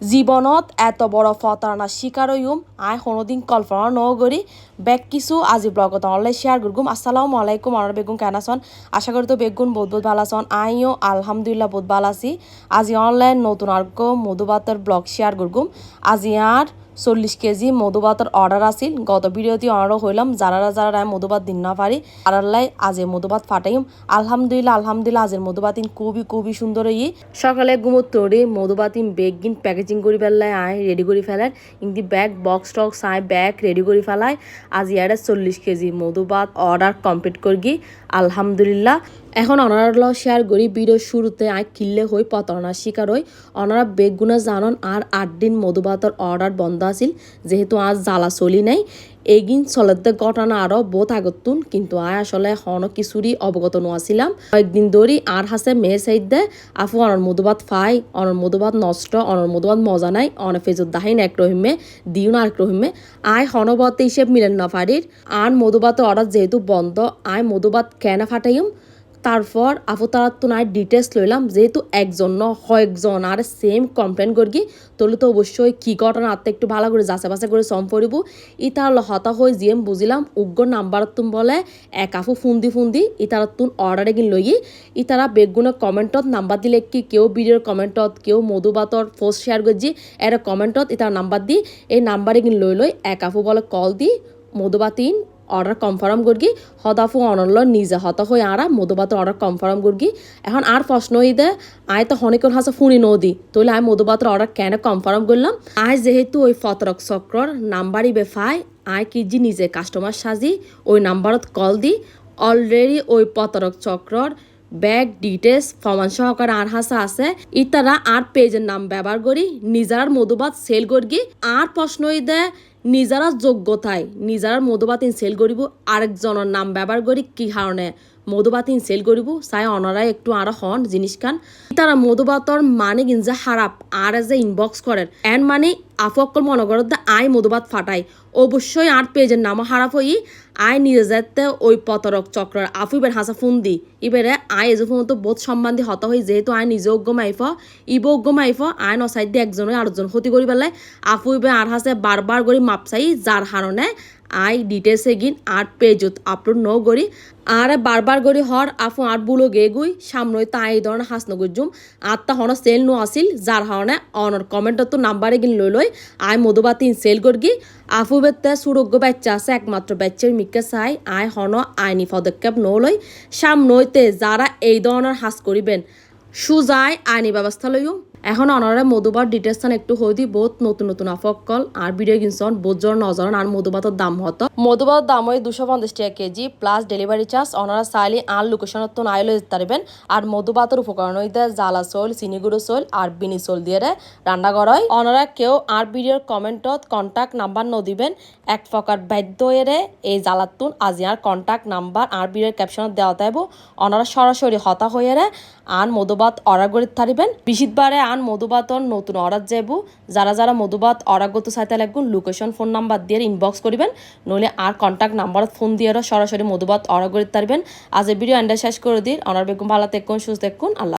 জীৱনত এত বড় ফতারানার শিকার হইম আই কোনোদিন কল্পনা নগরি ব্যাগ কিছু আজি ব্লগত অনলাইন শেয়ার করগুম আসসালামু আলাইকুম আমার বেগুন কেন আছেন? আশা করি তো বেগুন বহুত বহুত ভালো আছেন। আইও আলহামদুলিল্লাহ বহুত ভালো আছি। আজি অনলাইন নতুন আর্গ মধুবাতর ব্লগ শেয়ার করগুম আজি আর চল্লিশ কেজি মধুবাতের অর্ডার আছিল। গত ভিডিওতে অর্ডার হইলাম যারা যারা আমি মধুবাত দিন না পারি আরাল্লাই আজে মধুবাত ফাটাইম। আলহামদুলিল্লাহ আলহামদুলিল্লাহ আজের মধুবাতিন খুবই খুবই সুন্দর ই। সকালে ঘুমোর তরে, মধুবাতিন বেগ গিন প্যাকেজিং করে ফেললাই, আয় রেডি করে ফেলার। ইংদি ব্যাগ বক্স টক্স আয় ব্যাগ রেডি করে ফেলায় আজ ইয়ারে চল্লিশ কেজি মধুবাত অর্ডার কমপ্লিট করগি। আলহামদুলিল্লাহ এখন অনারার ল শেয়ার করি ভিডিও শুরুতে আই কিল্লে হই প্রতারণার শিকার হই। অনারা বেগুনা, জানন আর আট দিন মধুবাতর অর্ডার বন্ধ আছিল, যেহেতু আজ জ্বালা চলি নাই। এগিন চলতে ঘটনা আরও বহুত আগতুন কিন্তু আয় আসলে হন কিছুরই অবগত নোয়াছিলাম কয়েকদিন ধরি আর হাসে মেয়ে সাইড দে, আফু অনর মধুবাত ফাই অনর মধুবাত নষ্ট অনর মধুবাত মজা নাই অন ফেজত দাহিন এক রহিমে দিউন আর এক রহিমে আয় হনবতে হিসেব মিলেন না ফারির আর মধুবাতের অর্ডার যেহেতু বন্ধ আয় মধুবাত কেনা ফাটাইম? তারপর আফু তারা তো নাই ডিটেলস লইলাম, যেহেতু একজন ন, কয়েকজন, আর সেম কমপ্লেন করি তোলে তো অবশ্যই কি ঘটনা আত্মা একটু ভালো করে যাচাই বাছাই করে সম পড়িব ই তার হতা হয়ে জিএম বুঝিলাম, উগ্র নাম্বার তুম বলে, এক আফু ফুন্দি ফুন্দি ই তার তুন অর্ডারে গিন লই ই তারা বেগুনের কমেন্টত নাম্বার দিলে কি, কেউ ভিডিওর কমেন্টত, কেউ মধুবাতর পোস্ট শেয়ার করছি, এর কমেন্টত ই তার নাম্বার দি, এই নাম্বারে গিন লই লই, এক আফু বলে কল দি, মধুবাতিন অর্ডার কনফার্ম করগি। হদাফু অনল নিজে হত হয়ে আরা, মধুবাতের অর্ডার কনফার্ম করগি। এখন আর প্রশ্ন দে আয় তো হনিকর হাসা ফুনি নদী। তাহলে আমি মধুবাতের অর্ডার কেন কনফার্ম করলাম। আয় যেহেতু ওই ফতরক চক্রর নাম্বারই বেফাই আয় কি জি নিজে কাস্টমার সাজি, ওই নাম্বারত কল দি। অলরেডি ওই পতরক চক্রর ব্যাগ ডিটেলস ফমান সহকারে আর হাসা আছে। ইতারা আর পেজের নাম ব্যবহার করি, নিজার মধুবাত সেল করগি। আর প্রশ্নই দেয় নিজারা যোগ্যতায় নিজার মধুবাতিন সেল করিব আরেকজনের নাম ব্যবহার করি কি কারণে মধুবাতিন সেল করিব, চাই অনারাই একটু আর হন জিনিস খান তারা মধুবাতর মানে গিনজা খারাপ আর যে ইনবক্স করেন এন মানে আফকল মনে করত দা আই মধুবাত ফাটাই। অবশ্যই আর পেজের নাম হারাপ হই আই নিজে যেতে ওই পতরক চক্রের আফু ইবের হাসা ফোন দি। ইবেরে আই এজো ফোন তো বহুত সম্বন্ধী হত হই যেহেতু আই নিজে অজ্ঞ মাইফ ইব অজ্ঞ মাইফ আই নসাইড দিয়ে একজনে আরেকজন ক্ষতি করি পেলাই আফু ইবে আর হাসে বারবার করে মাপসাই যার হারণে আই ডিটেলসে গিন আর পেজত আপলোড ন করি আর বারবার করে হর আফু আর বুলো গে গুই সামনে তা এই ধরনের হাস আর তা হন সেল নো আসিল, যার হারণে অনর কমেন্টত নাম্বারে গিন লই লই, আই মধুবাতিন সেল করগি। আফু বেতে সুরোগ্য বাচ্চা আছে, একমাত্র বাচ্চার মিকে চাই, আই হন আইনি পদক্ষেপ নলই সামনইতে যারা এই ধরনের হাস করিবেন, সুজাই আইনি ব্যবস্থা লইও। এখন অনারে মধুবার ডিটেলসন একটু হই দি, বহুত নতুন নতুন আফকল আর ভিডিও কিনছন জন নজরন, আর মধুবাতর দাম হতো। মধুবাতর দাম হয় দুশো পঞ্চাশ টাকা কেজি প্লাস ডেলিভারি চার্জ অনারা চাইলে আর লোকেশনত তো নাই লই পারবেন আর মধুবাতর উপকরণ হইতে জ্বালা চল চিনিগুড়ো চল আর বিনি চল দিয়ে রান্না করা হয়। অনারা কেউ আর ভিডিওর কমেন্টত কন্ট্যাক্ট নাম্বার ন দিবেন এক প্রকার বাধ্য এরে এই জ্বালাতুন আজি আর কন্ট্যাক্ট নাম্বার আর ভিডিওর ক্যাপশনত দেওয়া তাইব অনারা সরাসরি হতা হয়ে রে আর মধুবাত অর্ডার করে থারিবেন বিশিতবারে আন মধুবাতর নতুন অর্ডার যাব যারা যারা মধুবাত, অরাগত সাইতে লাগবেন লোকেশন ফোন নাম্বার দিয়ে ইনবক্স করবেন। নইলে আর কন্ট্যাক্ট নাম্বার ফোন দিয়ে সরাসরি মধুবাত অর্ডার করতে পারবেন আজ ভিডিও এন্ডার শেষ করে দিন অনার বেগুন ভালো দেখুন সুস্থ দেখুন আল্লাহ